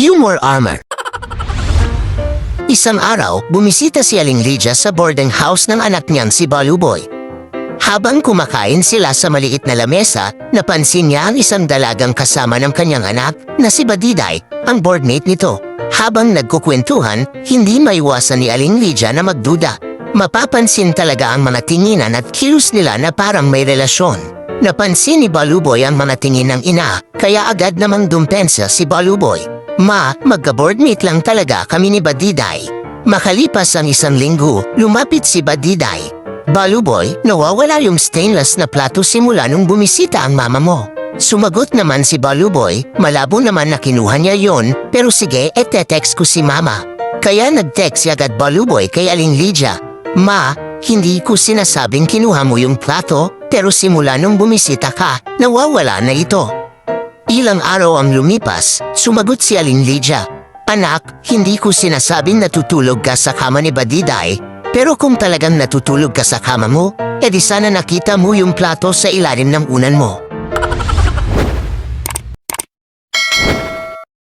Humor Armor Isang araw, bumisita si Aling Lydia sa boarding house ng anak niyang si Baluboy. Habang kumakain sila sa maliit na lamesa, napansin niya ang isang dalagang kasama ng kanyang anak na si Badiday, ang boardmate nito. Habang nagkukwentuhan, hindi maiwasan ni Aling Lydia na magduda. Mapapansin talaga ang mga tinginan at cues nila na parang may relasyon. Napansin ni Baluboy ang mga tingin ng ina, kaya agad namang dumpensa si Baluboy. Ma, magka-boardmate lang talaga kami ni Badiday. Makalipas ang isang linggo, lumapit si Badiday. Baluboy, nawawala yung stainless na plato simula nung bumisita ang mama mo. Sumagot naman si Baluboy, malabo naman na kinuha niya yon, pero sige, ete-text ko si mama. Kaya nag-text agad Baluboy kay Aling Lydia. Ma, hindi ko sinasabing kinuha mo yung plato, pero simula nung bumisita ka, nawawala na ito. Ilang araw ang lumipas, sumagot si Aling Lydia. Anak, hindi ko sinasabing natutulog ka sa kama ni Badiday, pero kung talagang natutulog ka sa kama mo, edi sana nakita mo yung plato sa ilalim ng unan mo.